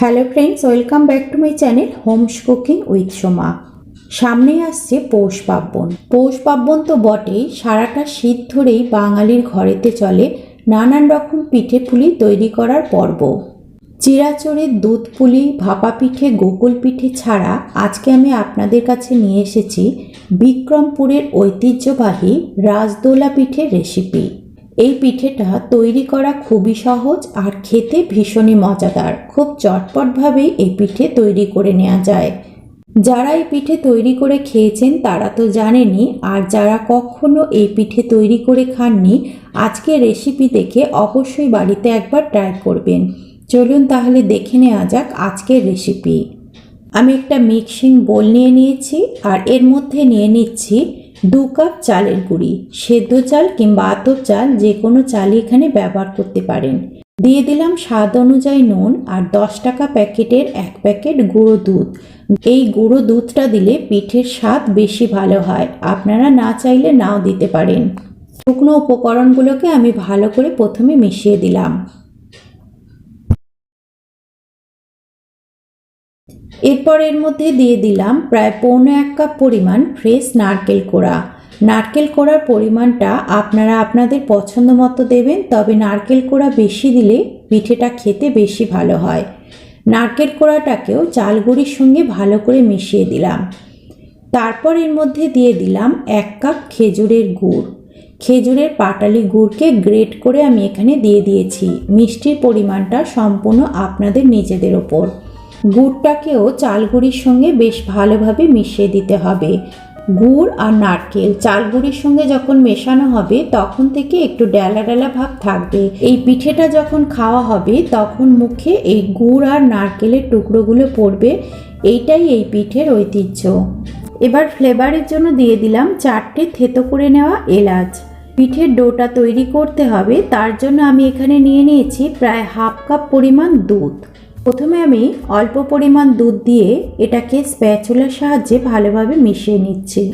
Hello friends welcome back to my channel homes cooking with Soma সামনে আসছে পৌষ পার্বণ। পৌষ পার্বণ তো বটেই, সারাটা শীত ধরেই বাঙালির ঘরেতে চলে নানান রকম পিঠে পুলি তৈরি করার পর্ব। চিরাচরের দুধ পুলি, ভাপা পিঠে, গোকুল পিঠে ছাড়া আজকে আমি আপনাদের কাছে নিয়ে এসেছি বিক্রমপুরের ঐতিহ্যবাহী রাজদোলা পিঠের রেসিপি এই পিঠেটা তৈরি করা খুবই সহজ আর খেতে ভীষণই মজাদার। খুব চটপটভাবেই এই পিঠে তৈরি করে নেওয়া যায়। যারা এই পিঠে তৈরি করে খেয়েছেন তারা তো জানেনই, আর যারা কখনো এই পিঠে তৈরি করে খাননি, আজকে রেসিপি দেখে অবশ্যই বাড়িতে একবার ট্রাই করবেন। চলুন তাহলে দেখে নেওয়া যাক আজকের রেসিপি আমি একটা মিক্সিং বোল নিয়ে নিয়েছি, আর এর মধ্যে নিয়ে নিচ্ছি দু কাপ চালের গুঁড়ি, সেদ্ধ চাল কিংবা আতপ চাল যে কোনো চালই এখানে ব্যবহার করতে পারেন। দিয়ে দিলাম স্বাদ অনুযায়ী নুন আর দশ টাকা প্যাকেটের এক প্যাকেট গুঁড়ো দুধ। এই গুঁড়ো দুধটা দিলে পিঠের স্বাদ বেশি ভালো হয়। আপনারা না চাইলে নাও দিতে পারেন। শুকনো উপকরণগুলোকে আমি ভালো করে প্রথমে মিশিয়ে দিলাম। এরপর এর মধ্যে দিয়ে দিলাম প্রায় পৌনে এক কাপ পরিমাণ ফ্রেশ নারকেল কোড়া। নারকেল কোড়ার পরিমাণটা আপনারা আপনাদের পছন্দ মতো দেবেন, তবে নারকেল কোড়া বেশি দিলে পিঠেটা খেতে বেশি ভালো হয়। নারকেল কোড়াটাকেও চালগুড়ির সঙ্গে ভালো করে মিশিয়ে দিলাম। তারপর এর মধ্যে দিয়ে দিলাম এক কাপ খেজুরের গুড়। খেজুরের পাটালি গুড়কে গ্রেট করে আমি এখানে দিয়ে দিয়েছি। মিষ্টির পরিমাণটা সম্পূর্ণ আপনাদের নিজেদের ওপর। গুড়টাকেও চালগুড়ির সঙ্গে বেশ ভালোভাবে মিশিয়ে দিতে হবে। গুড় আর নারকেল চালগুড়ির সঙ্গে যখন মেশানো হবে, তখন থেকে একটু ডেলা ডেলা ভাব থাকবে। এই পিঠেটা যখন খাওয়া হবে, তখন মুখে এই গুড় আর নারকেলের টুকরোগুলো পড়বে। এইটাই এই পিঠের ঐতিহ্য। এবার ফ্লেভারের জন্য দিয়ে দিলাম চারটে থেতো করে নেওয়া এলাচ। পিঠের ডোটা তৈরি করতে হবে, তার জন্য আমি এখানে নিয়ে নিয়েছি প্রায় হাফ কাপ পরিমাণ দুধ। প্রথমে আমি অল্প পরিমাণ দুধ দিয়ে এটাকে স্প্যাচুলার সাহায্যে ভালোভাবে মিশিয়ে নিচ্ছি।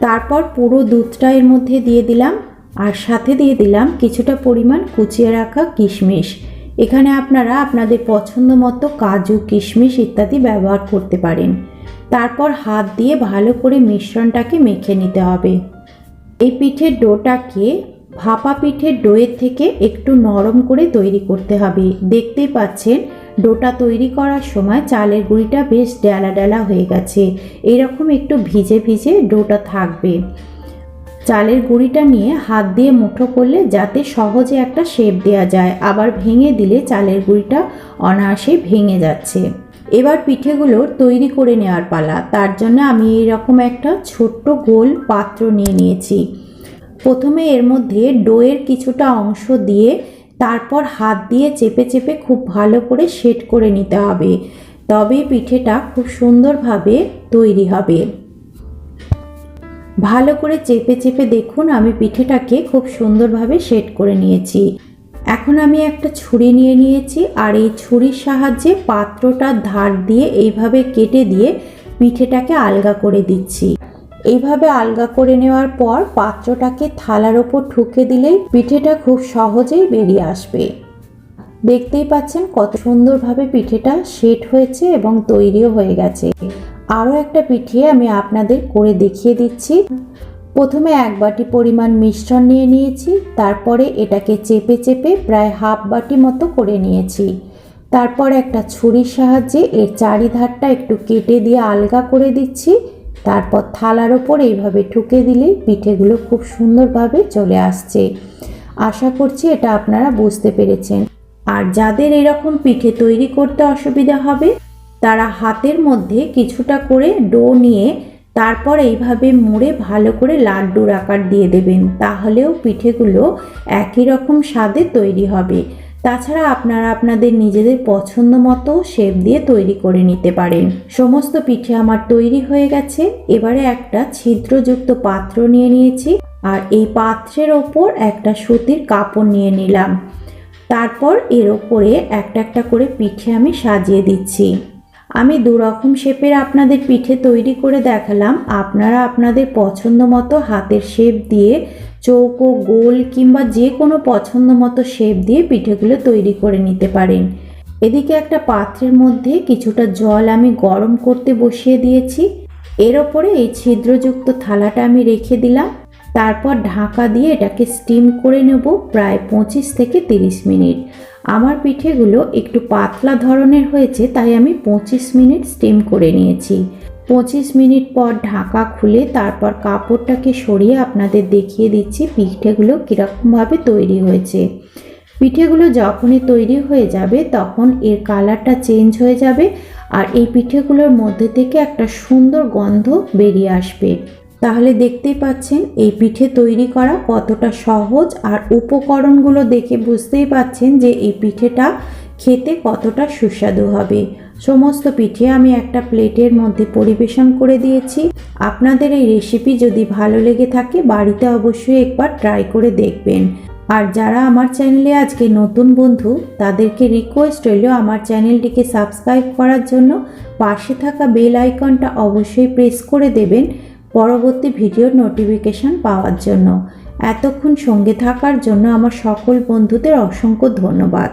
তারপর পুরো দুধটা এর মধ্যে দিয়ে দিলাম আর সাথে দিয়ে দিলাম কিছুটা পরিমাণ কুচিয়ে রাখা কিশমিশ। এখানে আপনারা আপনাদের পছন্দ মতো কাজু, কিশমিশ ইত্যাদি ব্যবহার করতে পারেন। তারপর হাত দিয়ে ভালো করে মিশ্রণটাকে মেখে নিতে হবে। এই পিঠের ডোটাকে ভাপা পিঠের ডোয়ের থেকে একটু নরম করে তৈরি করতে হবে। দেখতেই পাচ্ছেন, ডোটা তৈরি করার সময় চালের গুঁড়িটা বেশ ডেলা ডেলা হয়ে গেছে। এরকম একটু ভিজে ভিজে ডোটা থাকবে। চালের গুঁড়িটা নিয়ে হাত দিয়ে মুঠো করলে যাতে সহজে একটা শেপ দেওয়া যায়। আবার ভেঙে দিলে চালের গুঁড়িটা অনায়াসে ভেঙে যাচ্ছে। এবার পিঠেগুলোর তৈরি করে নেওয়ার পালা। তার জন্য আমি এরকম একটা ছোট্ট গোল পাত্র নিয়ে নিয়েছি। প্রথমে এর মধ্যে ডোয়ের কিছুটা অংশ দিয়ে তারপর হাত দিয়ে চেপে চেপে খুব ভালো করে সেট করে নিতে হবে। তবে পিঠেটা খুব সুন্দরভাবে তৈরি হবে। ভালো করে চেপে চেপে দেখুন আমি পিঠেটাকে খুব সুন্দরভাবে সেট করে নিয়েছি। এখন আমি একটা ছুরি নিয়ে নিয়েছি আর এই ছুরির সাহায্যে পাত্রটার ধার দিয়ে এইভাবে কেটে দিয়ে পিঠেটাকে আলগা করে দিচ্ছি। এইভাবে আলগা করে নেওয়ার পর পাত্রটাকে থালার ওপর ঠুকে দিলেই পিঠেটা খুব সহজেই বেরিয়ে আসবে। দেখতেই পাচ্ছেন কত সুন্দরভাবে পিঠেটা সেট হয়েছে এবং তৈরিও হয়ে গেছে। আরও একটা পিঠে আমি আপনাদের করে দেখিয়ে দিচ্ছি। প্রথমে এক বাটি পরিমাণ মিশ্রণ নিয়ে নিয়েছি, তারপরে এটাকে চেপে চেপে প্রায় হাফ বাটি মতো করে নিয়েছি। তারপর একটা ছুরির সাহায্যে এর চারিধারটা একটু কেটে দিয়ে আলগা করে দিচ্ছি। তারপর থালার ওপর এইভাবে ঠুকে দিলেই পিঠেগুলো খুব সুন্দরভাবে চলে আসছে। আশা করছি এটা আপনারা বুঝতে পেরেছেন। আর যাদের এরকম পিঠে তৈরি করতে অসুবিধা হবে, তারা হাতের মধ্যে কিছুটা করে ডো নিয়ে তারপর এইভাবে মুড়ে ভালো করে লাড্ডুর আকার দিয়ে দেবেন। তাহলেও পিঠেগুলো একই রকম স্বাদে তৈরি হবে। তাছাড়া আপনারা আপনাদের নিজেদের পছন্দ মতো শেপ দিয়ে তৈরি করে নিতে পারেন। সমস্ত পিঠে আমার তৈরি হয়ে গেছে। এবারে একটা ছিদ্রযুক্ত পাত্র নিয়ে নিয়েছি আর এই পাত্রের ওপর একটা সুতির কাপড় নিয়ে নিলাম। তারপর এর ওপরে একটা একটা করে পিঠে আমি সাজিয়ে দিচ্ছি। আমি দু রকম শেপের আপনাদের পিঠে তৈরি করে দেখালাম। আপনারা আপনাদের পছন্দ মতো হাতের শেপ দিয়ে চৌকো, গোল কিংবা যে কোনো পছন্দ মতো শেপ দিয়ে পিঠেগুলো তৈরি করে নিতে পারেন। এদিকে একটা পাত্রের মধ্যে কিছুটা জল আমি গরম করতে বসিয়ে দিয়েছি। এর ওপরে এই ছিদ্রযুক্ত থালাটা আমি রেখে দিলাম। তারপর ঢাকা দিয়ে এটাকে স্টিম করে নেব প্রায় পঁচিশ থেকে তিরিশ মিনিট। আমার পিঠেগুলো একটু পাতলা ধরনের হয়েছে, তাই আমি পঁচিশ মিনিট স্টিম করে নিয়েছি। পঁচিশ মিনিট পর ঢাকা খুলে তারপর কাপড়টাকে সরিয়ে আপনাদের দেখিয়ে দিচ্ছি পিঠেগুলো কীরকমভাবে তৈরি হয়েছে। পিঠেগুলো যখনই তৈরি হয়ে যাবে, তখন এর কালারটা চেঞ্জ হয়ে যাবে আর এই পিঠেগুলোর মধ্যে থেকে একটা সুন্দর গন্ধ বেরিয়ে আসবে। তাহলে দেখতেই পাচ্ছেন, এই পিঠে তৈরি করা কতটা সহজ আর উপকরণগুলো দেখে বুঝতেই পাচ্ছেন যে এই পিঠেটা খেতে কতটা সুস্বাদু হবে। সমস্ত পিঠে আমি একটা প্লেটের মধ্যে পরিবেশন করে দিয়েছি। আপনাদের এই রেসিপি যদি ভালো লেগে থাকে, বাড়িতে অবশ্যই একবার ট্রাই করে দেখবেন। আর যারা আমার চ্যানেলে আজকে নতুন বন্ধু, তাদেরকে রিকোয়েস্ট রইল আমার চ্যানেলটিকে সাবস্ক্রাইব করার জন্য। পাশে থাকা বেল আইকনটা অবশ্যই প্রেস করে দেবেন। পরবর্তী ভিডিওর নোটিফিকেশান পাওয়ার জন্য। এতক্ষণ সঙ্গে থাকার জন্য আমার সকল বন্ধুদের অসংখ্য ধন্যবাদ।